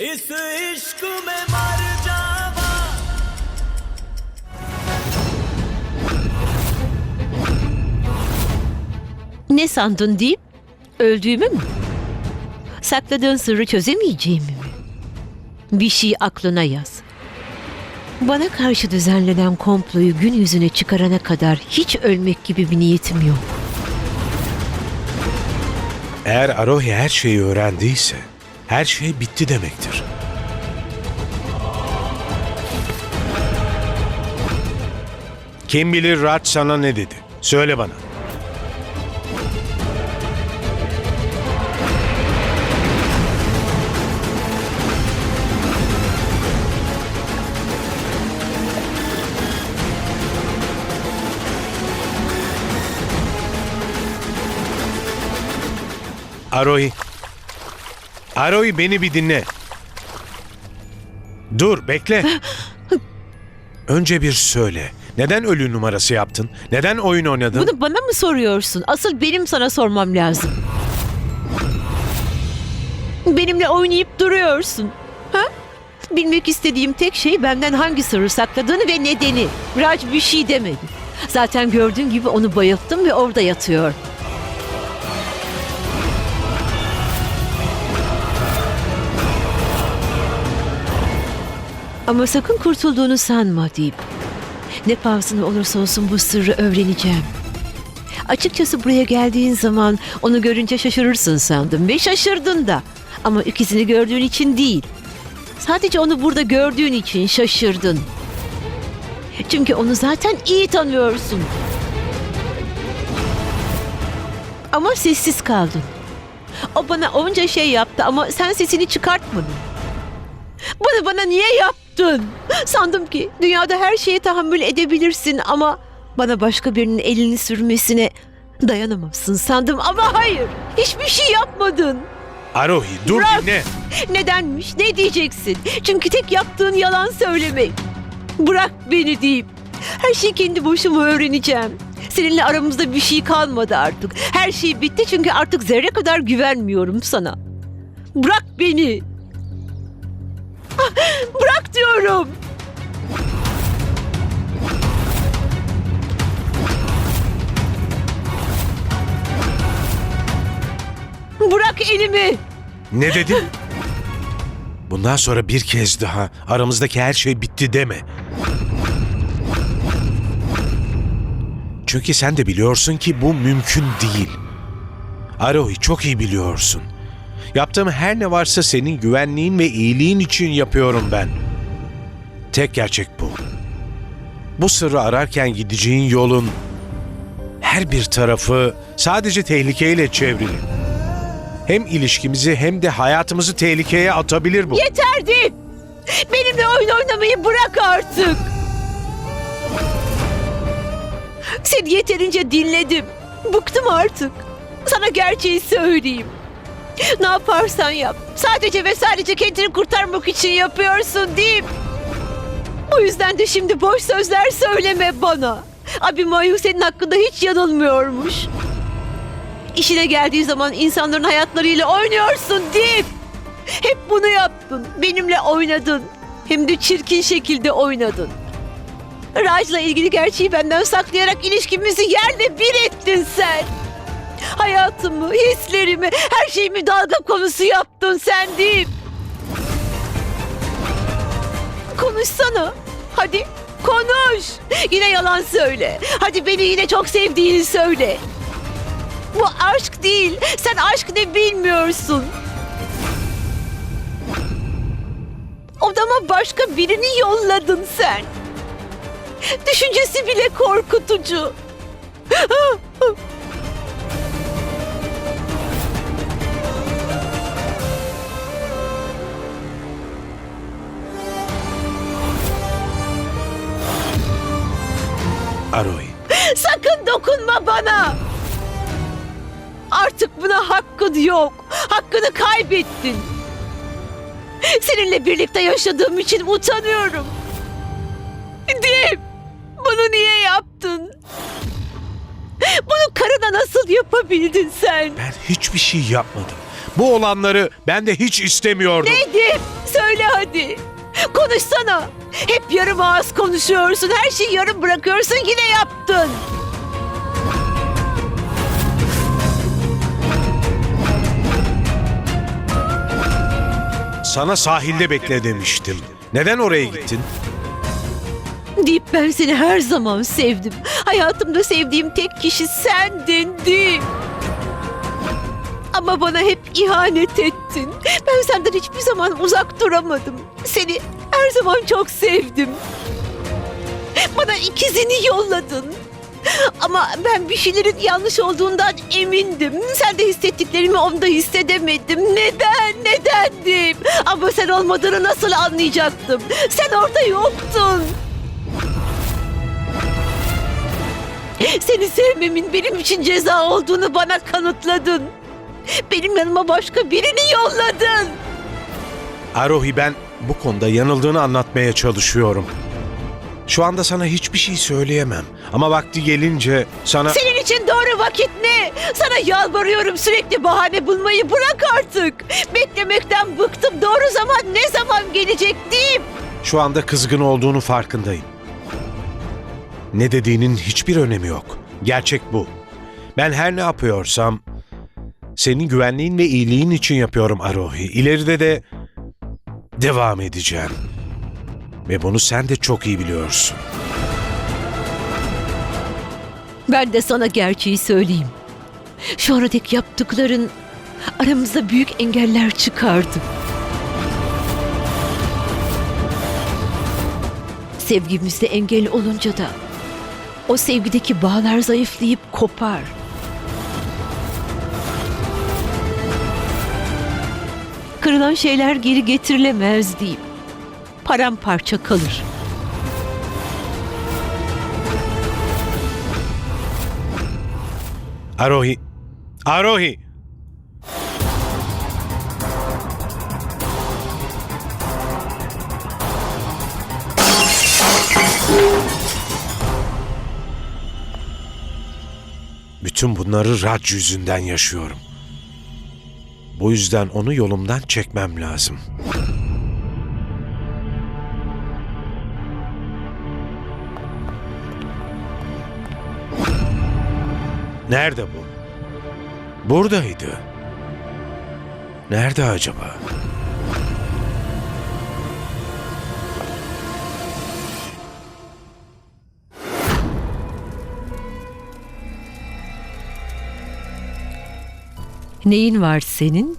इस इश्क में मर जावा Ne sandın deyip öldüğümü mü? Sakladığın sırrı çözemeyeceğimi mi? Bir şey aklına yaz. Bana karşı düzenlenen komployu gün yüzüne çıkarana kadar hiç ölmek gibi bir niyetim yok. Eğer Arohi her şeyi öğrendiyse her şey bitti demektir. Kim bilir Raj sana ne dedi? Söyle bana. Arohi. Arohi beni bir dinle. Dur bekle. Önce bir söyle. Neden ölü numarası yaptın? Neden oyun oynadın? Bunu bana mı soruyorsun? Asıl benim sana sormam lazım. Benimle oynayıp duruyorsun. Ha? Bilmek istediğim tek şey benden hangi sırrı sakladığını ve nedeni. Raj bir şey demedi. Zaten gördüğün gibi onu bayılttım ve orada yatıyor. Ama sakın kurtulduğunu sanma deyip. Ne pahasına olursa olsun bu sırrı öğreneceğim. Açıkçası buraya geldiğin zaman onu görünce şaşırırsın sandım ve şaşırdın da. Ama ikisini gördüğün için değil. Sadece onu burada gördüğün için şaşırdın. Çünkü onu zaten iyi tanıyorsun. Ama sessiz kaldın. O bana onca şey yaptı ama sen sesini çıkartmadın. Bunu bana niye yaptın? Sandım ki dünyada her şeye tahammül edebilirsin ama bana başka birinin elini sürmesine dayanamazsın sandım ama hayır. Hiçbir şey yapmadın. Arohi dur Bırak. dinle. Nedenmiş? Ne diyeceksin? Çünkü tek yaptığın yalan söylemek. Bırak beni deyip her şeyi kendi başıma öğreneceğim. Seninle aramızda bir şey kalmadı artık. Her şey bitti çünkü artık zerre kadar güvenmiyorum sana. Bırak beni. Bırak diyorum. Bırak elimi. Ne dedin? Bundan sonra bir kez daha aramızdaki her şey bitti deme. Çünkü sen de biliyorsun ki bu mümkün değil. Arohi çok iyi biliyorsun. Yaptığım her ne varsa senin güvenliğin ve iyiliğin için yapıyorum ben. Tek gerçek bu. Bu sırrı ararken gideceğin yolun her bir tarafı sadece tehlikeyle çevrili. Hem ilişkimizi hem de hayatımızı tehlikeye atabilir bu. Yeter deyip benimle oyun oynamayı bırak artık. Seni yeterince dinledim. Bıktım artık. Sana gerçeği söyleyeyim. Ne yaparsan yap. Sadece ve sadece kendini kurtarmak için yapıyorsun deyip. O yüzden de şimdi boş sözler söyleme bana. Abi Mayu senin hakkında hiç yanılmıyormuş. İşine geldiği zaman insanların hayatlarıyla oynuyorsun deyip. Hep bunu yaptın. Benimle oynadın. Hem de çirkin şekilde oynadın. Raj'la ilgili gerçeği benden saklayarak ilişkimizi yerle bir ettin sen. Hayatımı, hislerimi, her şeyimi dalga konusu yaptın sen değil. Konuşsana. Hadi konuş. Yine yalan söyle. Hadi beni yine çok sevdiğini söyle. Bu aşk değil. Sen aşk ne bilmiyorsun. Odama başka birini yolladın sen. Düşüncesi bile korkutucu. Arohi. Sakın dokunma bana. Artık buna hakkın yok. Hakkını kaybettin. Seninle birlikte yaşadığım için utanıyorum. Dip, bunu niye yaptın? Bunu karına nasıl yapabildin sen? Ben hiçbir şey yapmadım. Bu olanları ben de hiç istemiyordum. Nedim söyle hadi. Konuşsana. Hep yarım ağız konuşuyorsun. Her şeyi yarım bırakıyorsun. Yine yaptın. Sana sahilde bekle demiştim. Neden oraya gittin? Deyip ben seni her zaman sevdim. Hayatımda sevdiğim tek kişi sendin Dip. Ama bana hep ihanet ettin. Ben senden hiçbir zaman uzak duramadım. Seni her zaman çok sevdim. Bana ikizini yolladın. Ama ben bir şeylerin yanlış olduğundan emindim. Sen de hissettiklerimi onda hissedemedim. Neden? Nedendim? Ama sen olmadığını nasıl anlayacaktım? Sen orada yoktun. Seni sevmemin benim için ceza olduğunu bana kanıtladın. Benim yanıma başka birini yolladın. Arohi ben bu konuda yanıldığını anlatmaya çalışıyorum. Şu anda sana hiçbir şey söyleyemem. Ama vakti gelince sana... Senin için doğru vakit ne? Sana yalvarıyorum sürekli bahane bulmayı bırak artık. Beklemekten bıktım. Doğru zaman ne zaman gelecek diyeyim. Şu anda kızgın olduğunu farkındayım. Ne dediğinin hiçbir önemi yok. Gerçek bu. Ben her ne yapıyorsam senin güvenliğin ve iyiliğin için yapıyorum Arohi. İleride de devam edeceğim. Ve bunu sen de çok iyi biliyorsun. Ben de sana gerçeği söyleyeyim. Şu ana dek yaptıkların aramızda büyük engeller çıkardı. Sevgimizde engel olunca da o sevgideki bağlar zayıflayıp kopar. Kırılan şeyler geri getirilemez deyip paramparça kalır. Arohi! Arohi! Bütün bunları Raj yüzünden yaşıyorum. Bu yüzden onu yolumdan çekmem lazım. Nerede bu? Buradaydı. Nerede acaba? Neyin var senin?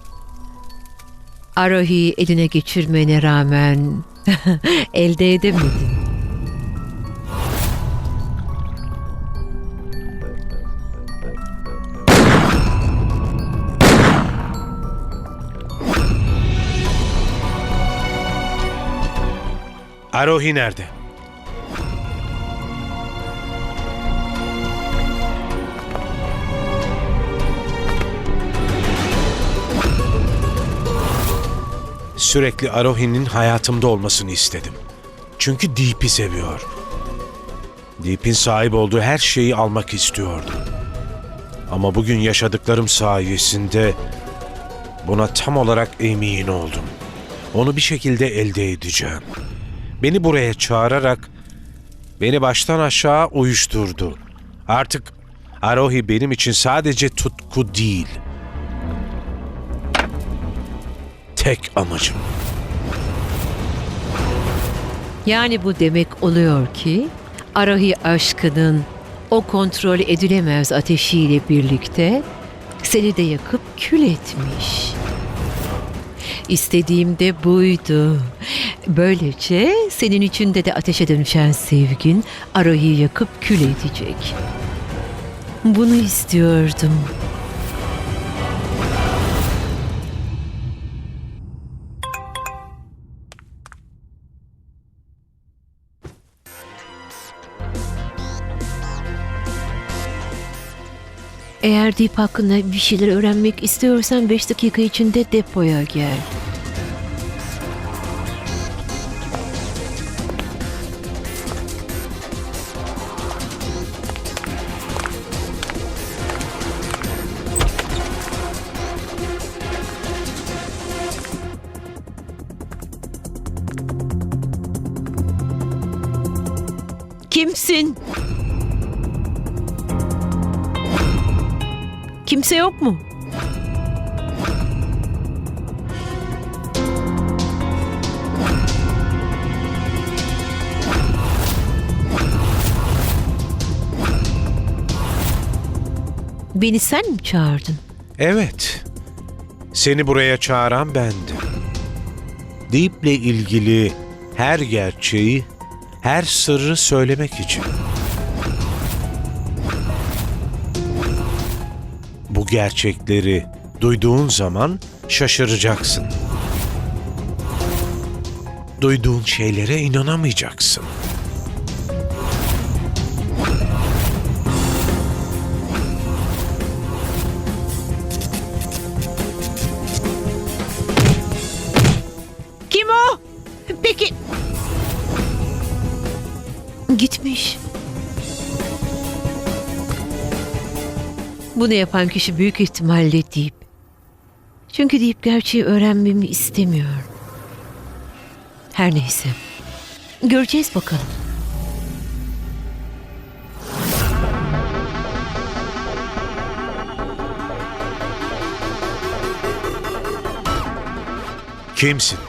Arohi'yi eline geçirmene rağmen elde edemedin. Arohi nerede? Sürekli Arohi'nin hayatımda olmasını istedim. Çünkü Deep'i seviyor. Deep'in sahip olduğu her şeyi almak istiyordum. Ama bugün yaşadıklarım sayesinde buna tam olarak emin oldum. Onu bir şekilde elde edeceğim. Beni buraya çağırarak beni baştan aşağı uyuşturdu. Artık Arohi benim için sadece tutku değil. Tek amacım. Yani bu demek oluyor ki Arahi aşkının o kontrol edilemez ateşiyle birlikte seni de yakıp kül etmiş. İstediğim de buydu. Böylece senin içinde de ateşe dönüşen sevgin Arahi'yi yakıp kül edecek. Bunu istiyordum. Eğer Deep hakkında bir şeyler öğrenmek istiyorsan 5 dakika içinde depoya gel. Kimsin? Kimse yok mu? Beni sen mi çağırdın? Evet. Seni buraya çağıran bendim. Deep'le ilgili her gerçeği, her sırrı söylemek için. Bu gerçekleri duyduğun zaman şaşıracaksın. Duyduğun şeylere inanamayacaksın. Bunu yapan kişi büyük ihtimalle Deep. Çünkü Deep gerçeği öğrenmemi istemiyor. Her neyse. Göreceğiz bakalım. Kimsin?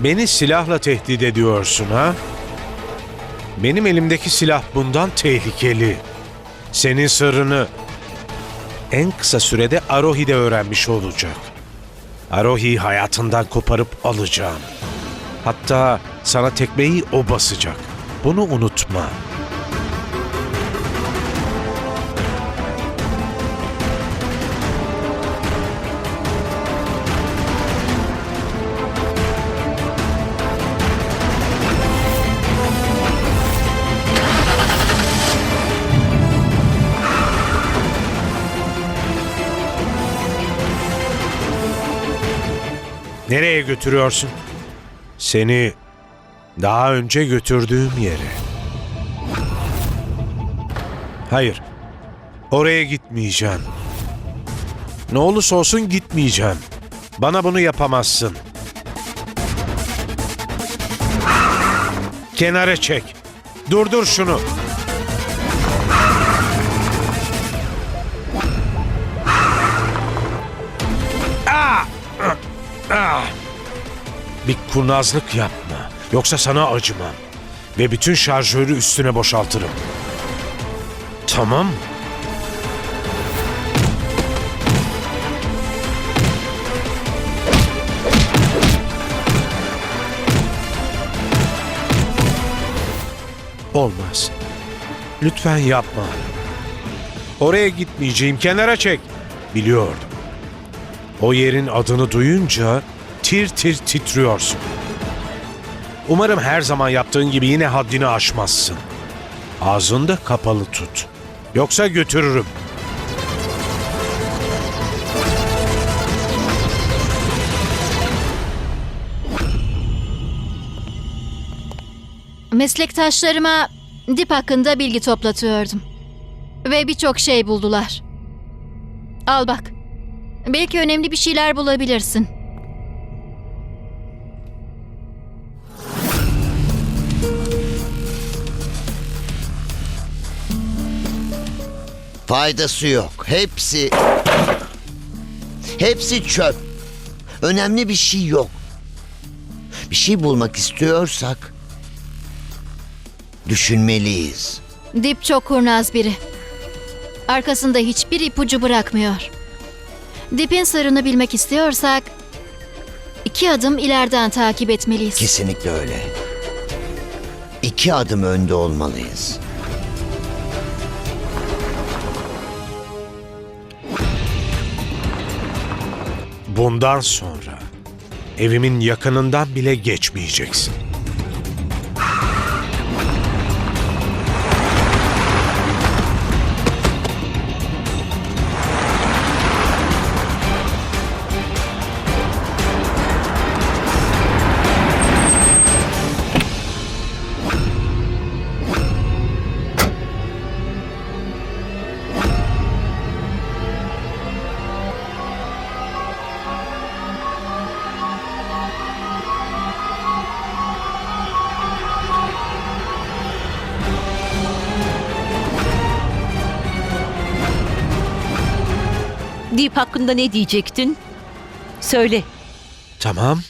Beni silahla tehdit ediyorsun ha? Benim elimdeki silah bundan tehlikeli. Senin sırrını en kısa sürede Arohi'de öğrenmiş olacak. Arohi'yi hayatından koparıp alacağım. Hatta sana tekmeyi o basacak. Bunu unutma. Nereye götürüyorsun? Seni daha önce götürdüğüm yere. Hayır. Oraya gitmeyeceğim. Ne olursa olsun gitmeyeceğim. Bana bunu yapamazsın. Kenara çek. Durdur şunu. Bir kurnazlık yapma. Yoksa sana acımam. Ve bütün şarjörü üstüne boşaltırım. Tamam mı? Olmaz. Lütfen yapma. Oraya gitmeyeceğim. Kenara çek. Biliyordum. O yerin adını duyunca tir tir titriyorsun. Umarım her zaman yaptığın gibi yine haddini aşmazsın. Ağzını da kapalı tut. Yoksa götürürüm. Meslektaşlarıma dip hakkında bilgi toplatıyordum. Ve birçok şey buldular. Al bak. Belki önemli bir şeyler bulabilirsin. Faydası yok. Hepsi... Hepsi çöp. Önemli bir şey yok. Bir şey bulmak istiyorsak... Düşünmeliyiz. Dip çok kurnaz biri. Arkasında hiçbir ipucu bırakmıyor. Dip'in sırrını bilmek istiyorsak... iki adım ileriden takip etmeliyiz. Kesinlikle öyle. İki adım önde olmalıyız. Bundan sonra evimin yakınından bile geçmeyeceksin. Hakkında ne diyecektin? Söyle. Tamam.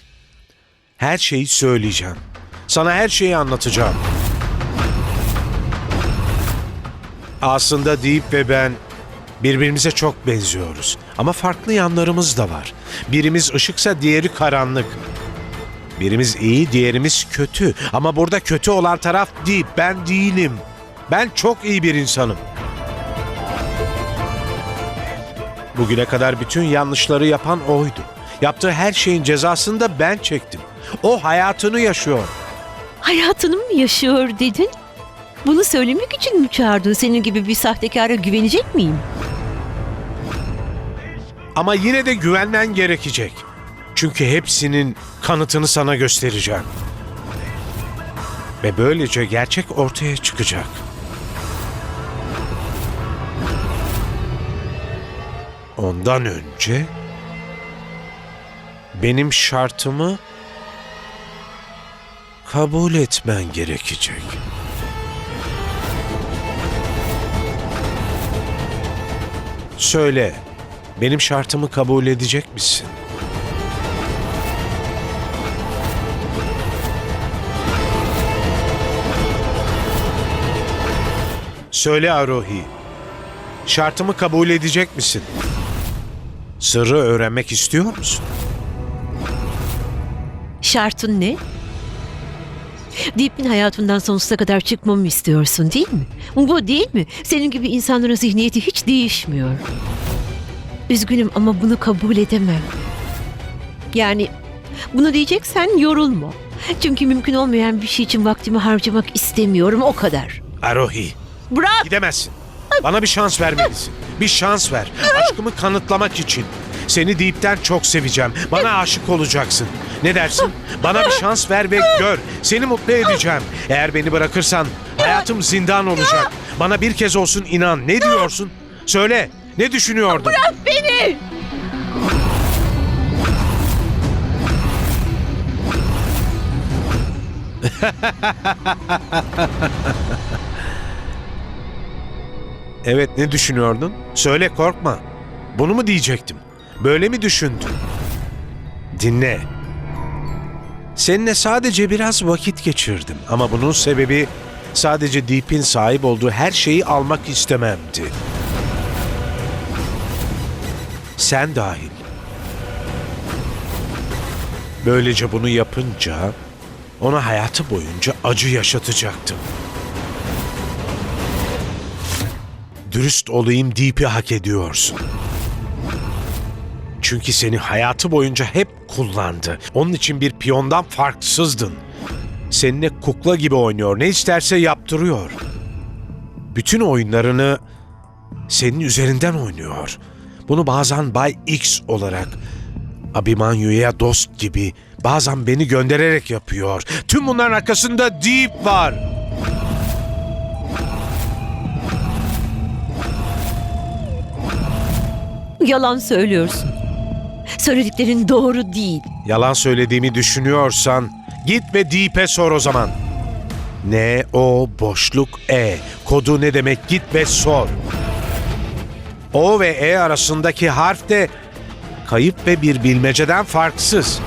Her şeyi söyleyeceğim. Sana her şeyi anlatacağım. Aslında Deep ve ben birbirimize çok benziyoruz. Ama farklı yanlarımız da var. Birimiz ışıksa diğeri karanlık. Birimiz iyi, diğerimiz kötü. Ama burada kötü olan taraf Deep. Ben değilim. Ben çok iyi bir insanım. Bugüne kadar bütün yanlışları yapan oydu. Yaptığı her şeyin cezasını da ben çektim. O hayatını yaşıyor. Hayatını mı yaşıyor dedin? Bunu söylemek için mi çağırdın? Senin gibi bir sahtekara güvenecek miyim? Ama yine de güvenmen gerekecek. Çünkü hepsinin kanıtını sana göstereceğim. Ve böylece gerçek ortaya çıkacak. Ondan önce benim şartımı kabul etmen gerekecek. Söyle, benim şartımı kabul edecek misin? Söyle Arohi. Şartımı kabul edecek misin? Sırrı öğrenmek istiyor musun? Şartın ne? Deep'in hayatından sonsuza kadar çıkmamı istiyorsun değil mi? Bu değil mi? Senin gibi insanların zihniyeti hiç değişmiyor. Üzgünüm ama bunu kabul edemem. Yani bunu diyeceksen yorulma. Çünkü mümkün olmayan bir şey için vaktimi harcamak istemiyorum o kadar. Arohi, Bırak! gidemezsin. Bana bir şans vermelisin. Bir şans ver. Aşkımı kanıtlamak için. Seni Deep'ten çok seveceğim. Bana aşık olacaksın. Ne dersin? Bana bir şans ver ve gör. Seni mutlu edeceğim. Eğer beni bırakırsan hayatım zindan olacak. Bana bir kez olsun inan. Ne diyorsun? Söyle. Ne düşünüyordun? Beni! Evet ne düşünüyordun? Söyle korkma. Bunu mu diyecektim? Böyle mi düşündün? Dinle. Seninle sadece biraz vakit geçirdim ama bunun sebebi sadece Deep'in sahip olduğu her şeyi almak istememdi. Sen dahil. Böylece bunu yapınca ona hayatı boyunca acı yaşatacaktım. Dürüst olayım Deep'i hak ediyorsun. Çünkü seni hayatı boyunca hep kullandı. Onun için bir piyondan farksızdın. Seninle kukla gibi oynuyor. Ne isterse yaptırıyor. Bütün oyunlarını senin üzerinden oynuyor. Bunu bazen Bay X olarak, Abimanyu'ya dost gibi, bazen beni göndererek yapıyor. Tüm bunların arkasında Deep var. Yalan söylüyorsun. Söylediklerin doğru değil. Yalan söylediğimi düşünüyorsan git ve Deep'e sor o zaman. N O boşluk E kodu ne demek git ve sor. O ve E arasındaki harf de kayıp ve bir bilmeceden farksız.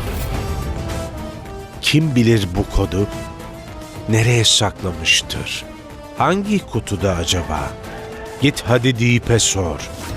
Kim bilir bu kodu? Nereye saklamıştır? Hangi kutuda acaba? Git hadi Deep'e sor.''